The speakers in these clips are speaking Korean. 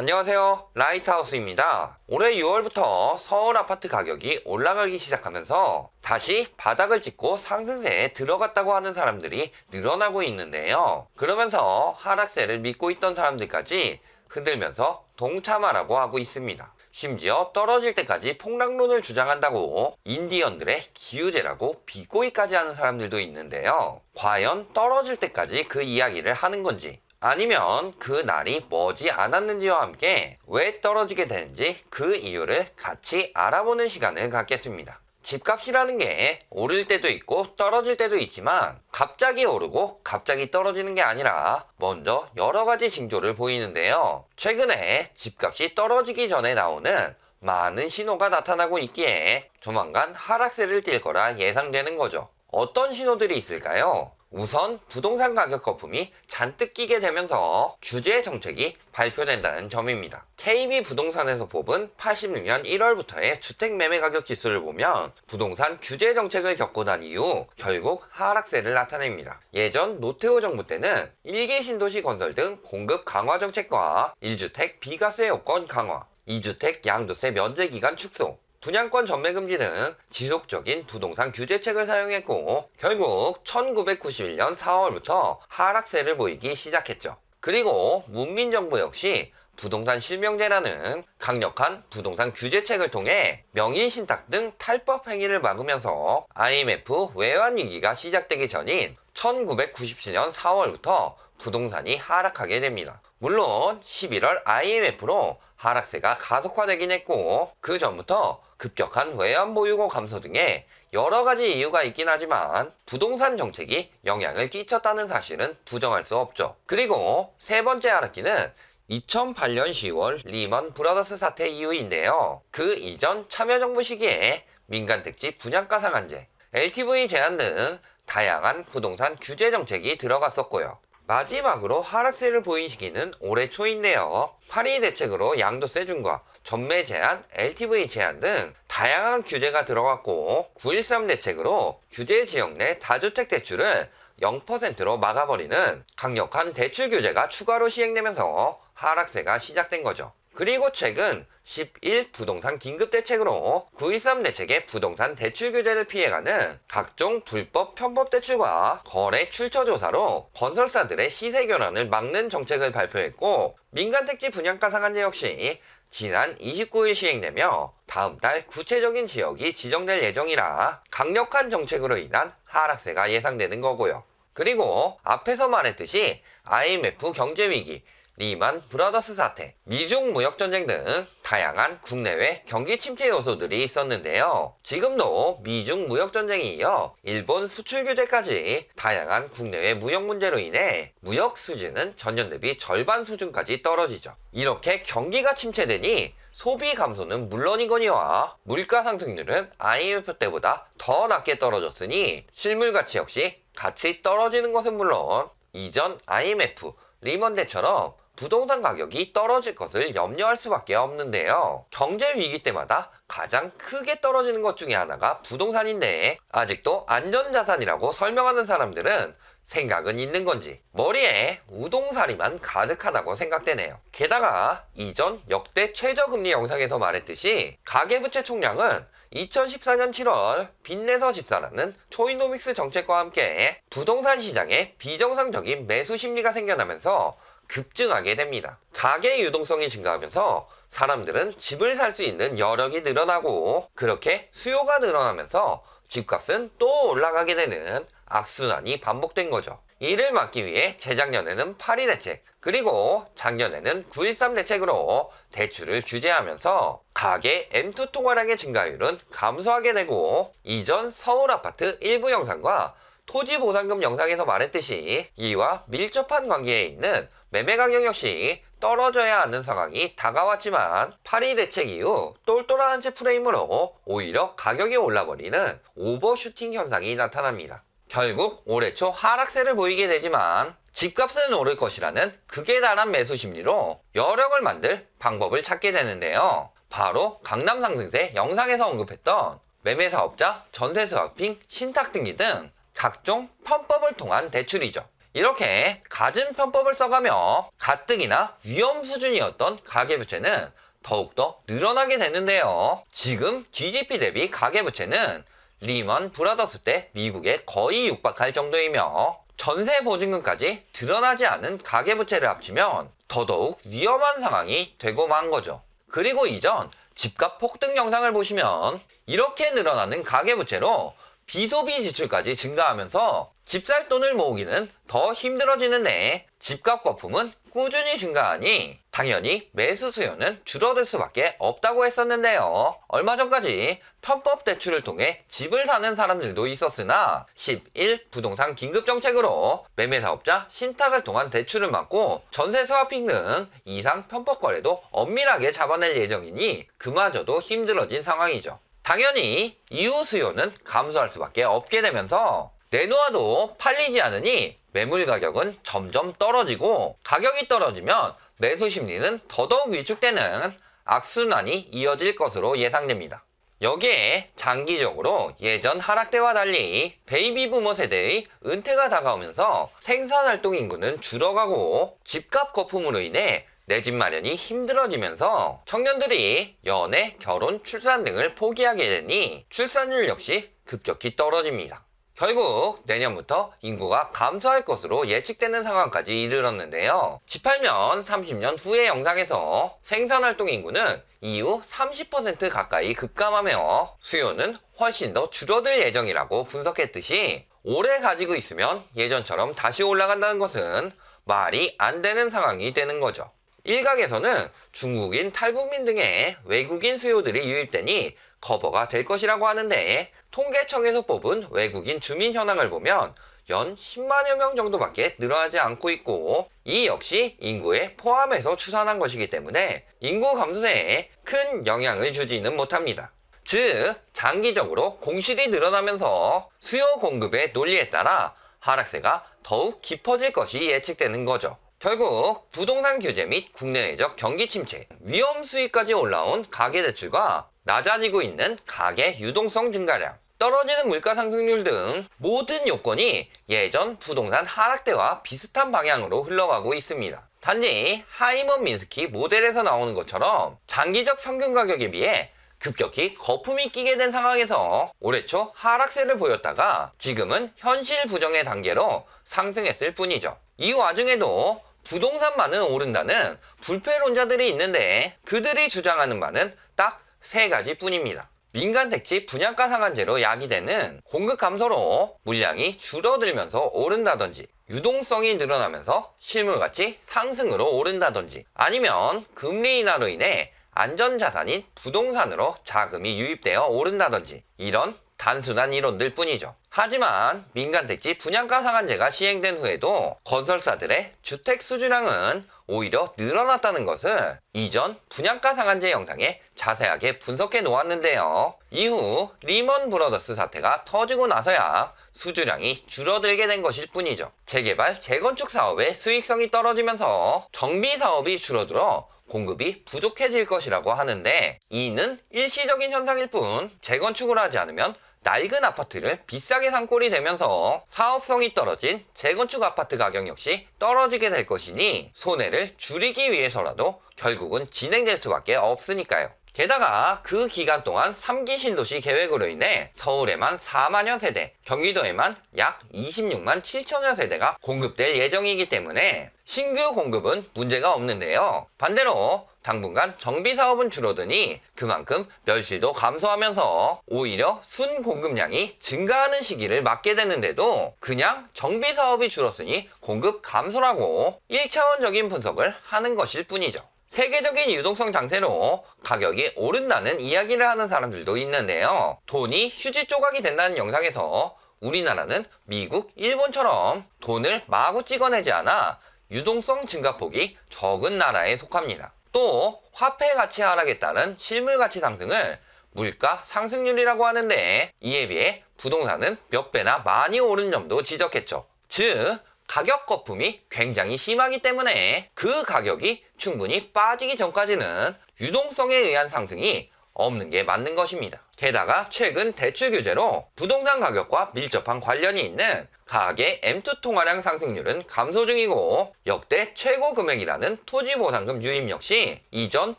안녕하세요. 라이트하우스입니다. 올해 6월부터 서울 아파트 가격이 올라가기 시작하면서 다시 바닥을 찍고 상승세에 들어갔다고 하는 사람들이 늘어나고 있는데요. 그러면서 하락세를 믿고 있던 사람들까지 흔들면서 동참하라고 하고 있습니다. 심지어 떨어질 때까지 폭락론을 주장한다고 인디언들의 기우제라고 비꼬이까지 하는 사람들도 있는데요. 과연 떨어질 때까지 그 이야기를 하는 건지 아니면 그 날이 머지 않았는지와 함께 왜 떨어지게 되는지 그 이유를 같이 알아보는 시간을 갖겠습니다. 집값이라는 게 오를 때도 있고 떨어질 때도 있지만 갑자기 오르고 갑자기 떨어지는 게 아니라 먼저 여러 가지 징조를 보이는데요. 최근에 집값이 떨어지기 전에 나오는 많은 신호가 나타나고 있기에 조만간 하락세를 띌 거라 예상되는 거죠. 어떤 신호들이 있을까요? 우선 부동산 가격 거품이 잔뜩 끼게 되면서 규제 정책이 발표된다는 점입니다. KB 부동산에서 뽑은 86년 1월부터의 주택 매매 가격 지수를 보면 부동산 규제 정책을 겪고 난 이후 결국 하락세를 나타냅니다. 예전 노태우 정부 때는 1기 신도시 건설 등 공급 강화 정책과 1주택 비과세 요건 강화, 2주택 양도세 면제 기간 축소, 분양권 전매 금지 등 지속적인 부동산 규제책을 사용했고 결국 1991년 4월부터 하락세를 보이기 시작했죠. 그리고 문민정부 역시 부동산 실명제라는 강력한 부동산 규제책을 통해 명의신탁 등 탈법 행위를 막으면서 IMF 외환 위기가 시작되기 전인 1997년 4월부터 부동산이 하락하게 됩니다. 물론 11월 IMF로 하락세가 가속화되긴 했고 그 전부터 급격한 외환 보유고 감소 등의 여러 가지 이유가 있긴 하지만 부동산 정책이 영향을 끼쳤다는 사실은 부정할 수 없죠. 그리고 세 번째 하락기는 2008년 10월 리먼 브라더스 사태 이후인데요. 그 이전 참여정부 시기에 민간택지 분양가 상한제, LTV 제한 등 다양한 부동산 규제 정책이 들어갔었고요. 마지막으로 하락세를 보인 시기는 올해 초인데요. 파리 대책으로 양도세 중과 전매 제한, LTV 제한 등 다양한 규제가 들어갔고 9.13 대책으로 규제 지역 내 다주택 대출을 0%로 막아버리는 강력한 대출 규제가 추가로 시행되면서 하락세가 시작된 거죠. 그리고 최근 11 부동산 긴급대책으로 9.13 대책의 부동산 대출 규제를 피해가는 각종 불법 편법 대출과 거래 출처 조사로 건설사들의 시세 교란을 막는 정책을 발표했고 민간택지 분양가 상한제 역시 지난 29일 시행되며 다음 달 구체적인 지역이 지정될 예정이라 강력한 정책으로 인한 하락세가 예상되는 거고요. 그리고 앞에서 말했듯이 IMF 경제위기, 리만 브라더스 사태, 미중 무역 전쟁 등 다양한 국내외 경기 침체 요소들이 있었는데요. 지금도 미중 무역 전쟁이 이어 일본 수출 규제까지 다양한 국내외 무역 문제로 인해 무역 수지는 전년 대비 절반 수준까지 떨어지죠. 이렇게 경기가 침체되니 소비 감소는 물론이거니와 물가 상승률은 IMF 때보다 더 낮게 떨어졌으니 실물 가치 역시 같이 떨어지는 것은 물론 이전 IMF, 리먼 때처럼 부동산 가격이 떨어질 것을 염려할 수밖에 없는데요. 경제 위기 때마다 가장 크게 떨어지는 것 중에 하나가 부동산인데 아직도 안전자산이라고 설명하는 사람들은 생각은 있는 건지 머리에 우동사리만 가득하다고 생각되네요. 게다가 이전 역대 최저금리 영상에서 말했듯이 가계부채 총량은 2014년 7월 빚내서 집사라는 초이노믹스 정책과 함께 부동산 시장에 비정상적인 매수 심리가 생겨나면서 급증하게 됩니다. 가계 유동성이 증가하면서 사람들은 집을 살 수 있는 여력이 늘어나고 그렇게 수요가 늘어나면서 집값은 또 올라가게 되는 악순환이 반복된 거죠. 이를 막기 위해 재작년에는 파리 대책, 그리고 작년에는 9.13 대책으로 대출을 규제하면서 가계 M2 통화량의 증가율은 감소하게 되고 이전 서울 아파트 일부 영상과 토지 보상금 영상에서 말했듯이 이와 밀접한 관계에 있는 매매 가격 역시 떨어져야 하는 상황이 다가왔지만 파리 대책 이후 똘똘한 한채 프레임으로 오히려 가격이 올라버리는 오버슈팅 현상이 나타납니다. 결국 올해 초 하락세를 보이게 되지만 집값은 오를 것이라는 극에 달한 매수 심리로 여력을 만들 방법을 찾게 되는데요. 바로 강남 상승세 영상에서 언급했던 매매 사업자, 전세 스와핑, 신탁 등기 등 각종 편법을 통한 대출이죠. 이렇게 갖은 편법을 써가며 가뜩이나 위험 수준이었던 가계부채는 더욱더 늘어나게 되는데요. 지금 GDP 대비 가계부채는 리먼 브라더스 때 미국에 거의 육박할 정도이며 전세 보증금까지 드러나지 않은 가계부채를 합치면 더더욱 위험한 상황이 되고 만 거죠. 그리고 이전 집값 폭등 영상을 보시면 이렇게 늘어나는 가계부채로 비소비 지출까지 증가하면서 집 살 돈을 모으기는 더 힘들어지는데 집값 거품은 꾸준히 증가하니 당연히 매수 수요는 줄어들 수밖에 없다고 했었는데요. 얼마 전까지 편법 대출을 통해 집을 사는 사람들도 있었으나 11 부동산 긴급 정책으로 매매 사업자 신탁을 통한 대출을 막고 전세 스와핑 등 이상 편법 거래도 엄밀하게 잡아낼 예정이니 그마저도 힘들어진 상황이죠. 당연히 이후 수요는 감소할 수밖에 없게 되면서 내놓아도 팔리지 않으니 매물 가격은 점점 떨어지고 가격이 떨어지면 매수 심리는 더더욱 위축되는 악순환이 이어질 것으로 예상됩니다. 여기에 장기적으로 예전 하락 때와 달리 베이비 부머 세대의 은퇴가 다가오면서 생산 활동 인구는 줄어가고 집값 거품으로 인해 내 집 마련이 힘들어지면서 청년들이 연애, 결혼, 출산 등을 포기하게 되니 출산율 역시 급격히 떨어집니다. 결국 내년부터 인구가 감소할 것으로 예측되는 상황까지 이르렀는데요. 18년, 30년 후의 영상에서 생산활동 인구는 이후 30% 가까이 급감하며 수요는 훨씬 더 줄어들 예정이라고 분석했듯이 오래 가지고 있으면 예전처럼 다시 올라간다는 것은 말이 안 되는 상황이 되는 거죠. 일각에서는 중국인 탈북민 등의 외국인 수요들이 유입되니 커버가 될 것이라고 하는데 통계청에서 뽑은 외국인 주민 현황을 보면 연 10만여 명 정도밖에 늘어나지 않고 있고 이 역시 인구에 포함해서 추산한 것이기 때문에 인구 감소세에 큰 영향을 주지는 못합니다. 즉 장기적으로 공실이 늘어나면서 수요 공급의 논리에 따라 하락세가 더욱 깊어질 것이 예측되는 거죠. 결국 부동산 규제 및 국내외적 경기 침체, 위험 수익까지 올라온 가계대출과 낮아지고 있는 가계 유동성 증가량, 떨어지는 물가 상승률 등 모든 요건이 예전 부동산 하락 때와 비슷한 방향으로 흘러가고 있습니다. 단지 하이먼 민스키 모델에서 나오는 것처럼 장기적 평균 가격에 비해 급격히 거품이 끼게 된 상황에서 올해 초 하락세를 보였다가 지금은 현실 부정의 단계로 상승했을 뿐이죠. 이 와중에도 부동산만은 오른다는 불패론자들이 있는데 그들이 주장하는 바는 딱 세 가지 뿐입니다. 민간 택지 분양가 상한제로 야기되는 공급 감소로 물량이 줄어들면서 오른다든지 유동성이 늘어나면서 실물 가치 상승으로 오른다든지 아니면 금리 인하로 인해 안전자산인 부동산으로 자금이 유입되어 오른다든지 이런 단순한 이론들 뿐이죠. 하지만 민간택지 분양가 상한제가 시행된 후에도 건설사들의 주택 수주량은 오히려 늘어났다는 것을 이전 분양가 상한제 영상에 자세하게 분석해 놓았는데요. 이후 리먼 브러더스 사태가 터지고 나서야 수주량이 줄어들게 된 것일 뿐이죠. 재개발, 재건축 사업의 수익성이 떨어지면서 정비 사업이 줄어들어 공급이 부족해질 것이라고 하는데 이는 일시적인 현상일 뿐 재건축을 하지 않으면 낡은 아파트를 비싸게 산 꼴이 되면서 사업성이 떨어진 재건축 아파트 가격 역시 떨어지게 될 것이니 손해를 줄이기 위해서라도 결국은 진행될 수밖에 없으니까요. 게다가 그 기간 동안 3기 신도시 계획으로 인해 서울에만 4만여 세대, 경기도에만 약 26만 7천여 세대가 공급될 예정이기 때문에 신규 공급은 문제가 없는데요. 반대로 당분간 정비 사업은 줄어드니 그만큼 멸실도 감소하면서 오히려 순 공급량이 증가하는 시기를 맞게 되는데도 그냥 정비 사업이 줄었으니 공급 감소라고 1차원적인 분석을 하는 것일 뿐이죠. 세계적인 유동성 장세로 가격이 오른다는 이야기를 하는 사람들도 있는데요. 돈이 휴지 조각이 된다는 영상에서 우리나라는 미국, 일본처럼 돈을 마구 찍어내지 않아 유동성 증가폭이 적은 나라에 속합니다. 또 화폐 가치 따른 실물 가치 상승을 물가 상승률이라고 하는데 이에 비해 부동산은 몇 배나 많이 오른 점도 지적했죠. 즉 가격 거품이 굉장히 심하기 때문에 그 가격이 충분히 빠지기 전까지는 유동성에 의한 상승이 없는 게 맞는 것입니다. 게다가 최근 대출 규제로 부동산 가격과 밀접한 관련이 있는 가계 M2 통화량 상승률은 감소 중이고 역대 최고 금액이라는 토지보상금 유입 역시 이전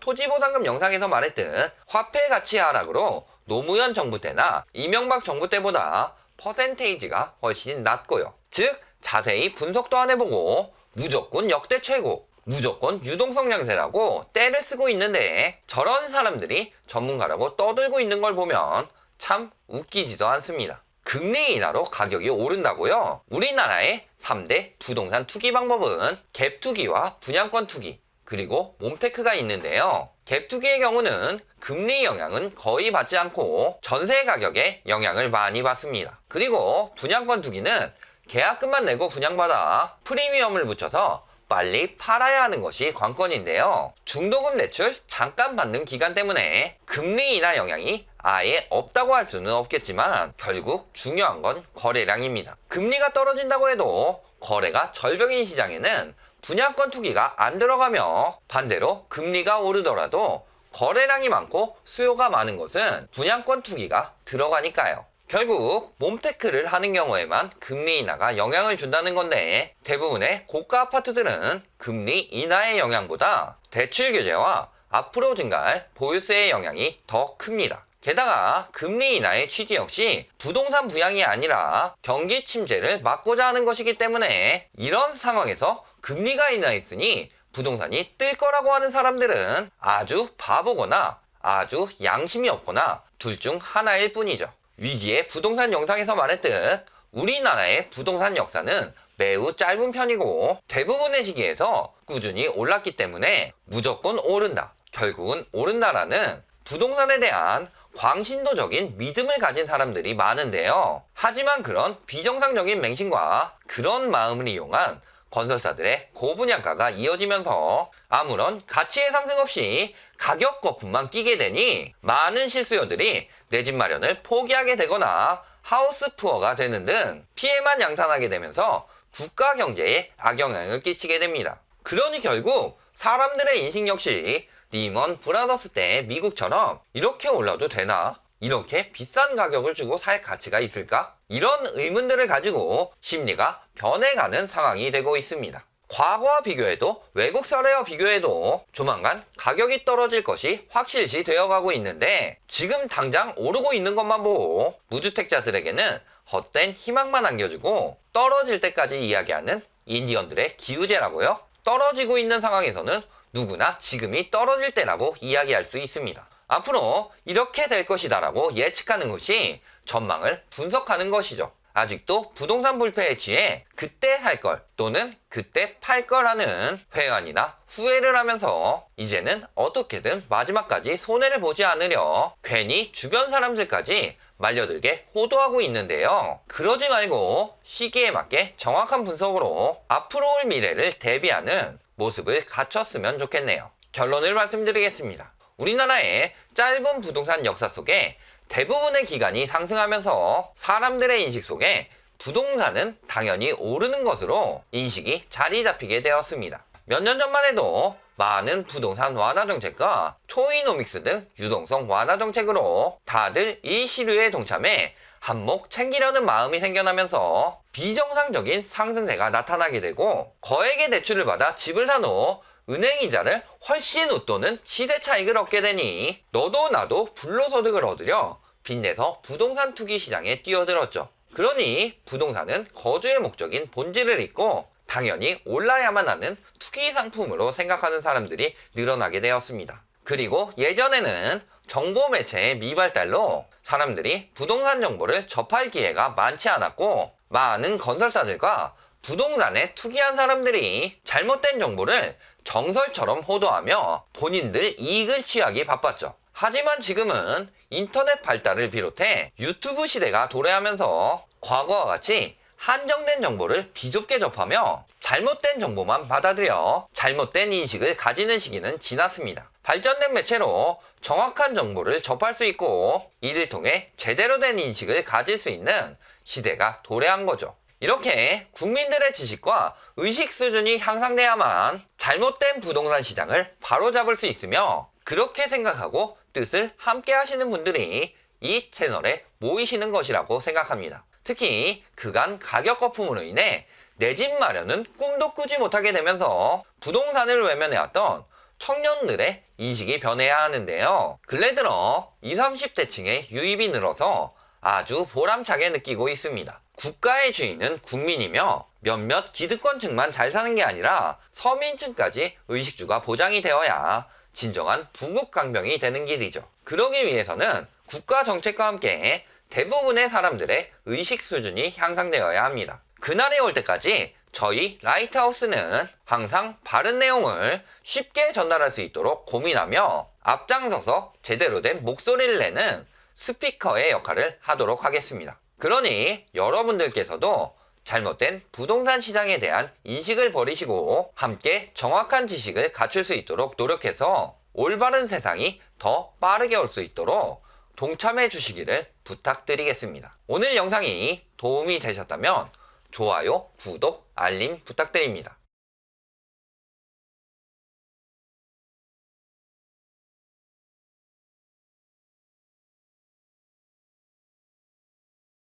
토지보상금 영상에서 말했듯 화폐 가치 하락으로 노무현 정부 때나 이명박 정부 때보다 퍼센테이지가 훨씬 낮고요. 즉 자세히 분석도 안 해보고 무조건 역대 최고 무조건 유동성 양세라고 때를 쓰고 있는데 저런 사람들이 전문가라고 떠들고 있는 걸 보면 참 웃기지도 않습니다. 금리 인하로 가격이 오른다고요? 우리나라의 3대 부동산 투기 방법은 갭 투기와 분양권 투기 그리고 몸테크가 있는데요. 갭 투기의 경우는 금리 영향은 거의 받지 않고 전세 가격에 영향을 많이 받습니다. 그리고 분양권 투기는 계약금만 내고 분양받아 프리미엄을 붙여서 빨리 팔아야 하는 것이 관건인데요. 중도금 대출 잠깐 받는 기간 때문에 금리 인하 영향이 아예 없다고 할 수는 없겠지만 결국 중요한 건 거래량입니다. 금리가 떨어진다고 해도 거래가 절벽인 시장에는 분양권 투기가 안 들어가며 반대로 금리가 오르더라도 거래량이 많고 수요가 많은 것은 분양권 투기가 들어가니까요. 결국 몸테크를 하는 경우에만 금리 인하가 영향을 준다는 건데 대부분의 고가 아파트들은 금리 인하의 영향보다 대출 규제와 앞으로 증가할 보유세의 영향이 더 큽니다. 게다가 금리 인하의 취지 역시 부동산 부양이 아니라 경기 침체를 막고자 하는 것이기 때문에 이런 상황에서 금리가 인하했으니 부동산이 뜰 거라고 하는 사람들은 아주 바보거나 아주 양심이 없거나 둘 중 하나일 뿐이죠. 위기의 부동산 영상에서 말했듯 우리나라의 부동산 역사는 매우 짧은 편이고 대부분의 시기에서 꾸준히 올랐기 때문에 무조건 오른다. 결국은 오른다라는 부동산에 대한 광신도적인 믿음을 가진 사람들이 많은데요. 하지만 그런 비정상적인 맹신과 그런 마음을 이용한 건설사들의 고분양가가 이어지면서 아무런 가치의 상승 없이 가격 거품만 끼게 되니 많은 실수요들이 내 집 마련을 포기하게 되거나 하우스 푸어가 되는 등 피해만 양산하게 되면서 국가 경제에 악영향을 끼치게 됩니다. 그러니 결국 사람들의 인식 역시 리먼 브라더스 때 미국처럼 이렇게 올라도 되나? 이렇게 비싼 가격을 주고 살 가치가 있을까? 이런 의문들을 가지고 심리가 변해가는 상황이 되고 있습니다. 과거와 비교해도 외국 사례와 비교해도 조만간 가격이 떨어질 것이 확실시 되어가고 있는데 지금 당장 오르고 있는 것만 보고 무주택자들에게는 헛된 희망만 안겨주고 떨어질 때까지 이야기하는 인디언들의 기우제라고요? 떨어지고 있는 상황에서는 누구나 지금이 떨어질 때라고 이야기할 수 있습니다. 앞으로 이렇게 될 것이다라고 예측하는 것이 전망을 분석하는 것이죠. 아직도 부동산 불패에 취해 그때 살 걸 또는 그때 팔 거라는 회한이나 후회를 하면서 이제는 어떻게든 마지막까지 손해를 보지 않으려 괜히 주변 사람들까지 말려들게 호도하고 있는데요. 그러지 말고 시기에 맞게 정확한 분석으로 앞으로 올 미래를 대비하는 모습을 갖췄으면 좋겠네요. 결론을 말씀드리겠습니다. 우리나라의 짧은 부동산 역사 속에 대부분의 기간이 상승하면서 사람들의 인식 속에 부동산은 당연히 오르는 것으로 인식이 자리 잡히게 되었습니다. 몇 년 전만 해도 많은 부동산 완화 정책과 초이노믹스 등 유동성 완화 정책으로 다들 이 시류에 동참해 한몫 챙기려는 마음이 생겨나면서 비정상적인 상승세가 나타나게 되고 거액의 대출을 받아 집을 산 후 은행 이자를 훨씬 웃도는 시세 차익을 얻게 되니 너도 나도 불로소득을 얻으려 빚내서 부동산 투기 시장에 뛰어들었죠. 그러니 부동산은 거주의 목적인 본질을 잊고 당연히 올라야만 하는 투기 상품으로 생각하는 사람들이 늘어나게 되었습니다. 그리고 예전에는 정보 매체의 미발달로 사람들이 부동산 정보를 접할 기회가 많지 않았고 많은 건설사들과 부동산에 투기한 사람들이 잘못된 정보를 정설처럼 호도하며 본인들 이익을 취하기 바빴죠. 하지만 지금은 인터넷 발달을 비롯해 유튜브 시대가 도래하면서 과거와 같이 한정된 정보를 비좁게 접하며 잘못된 정보만 받아들여 잘못된 인식을 가지는 시기는 지났습니다. 발전된 매체로 정확한 정보를 접할 수 있고 이를 통해 제대로 된 인식을 가질 수 있는 시대가 도래한 거죠. 이렇게 국민들의 지식과 의식 수준이 향상돼야만 잘못된 부동산 시장을 바로잡을 수 있으며 그렇게 생각하고 뜻을 함께 하시는 분들이 이 채널에 모이시는 것이라고 생각합니다. 특히 그간 가격 거품으로 인해 내 집 마련은 꿈도 꾸지 못하게 되면서 부동산을 외면해왔던 청년들의 인식이 변해야 하는데요. 근래 들어 20, 30대층의 유입이 늘어서 아주 보람차게 느끼고 있습니다. 국가의 주인은 국민이며 몇몇 기득권층만 잘 사는 게 아니라 서민층까지 의식주가 보장이 되어야 진정한 부국 강병이 되는 길이죠. 그러기 위해서는 국가 정책과 함께 대부분의 사람들의 의식 수준이 향상되어야 합니다. 그날이 올 때까지 저희 라이트하우스는 항상 바른 내용을 쉽게 전달할 수 있도록 고민하며 앞장서서 제대로 된 목소리를 내는 스피커의 역할을 하도록 하겠습니다. 그러니 여러분들께서도 잘못된 부동산 시장에 대한 인식을 버리시고 함께 정확한 지식을 갖출 수 있도록 노력해서 올바른 세상이 더 빠르게 올 수 있도록 동참해 주시기를 부탁드리겠습니다. 오늘 영상이 도움이 되셨다면 좋아요, 구독, 알림 부탁드립니다.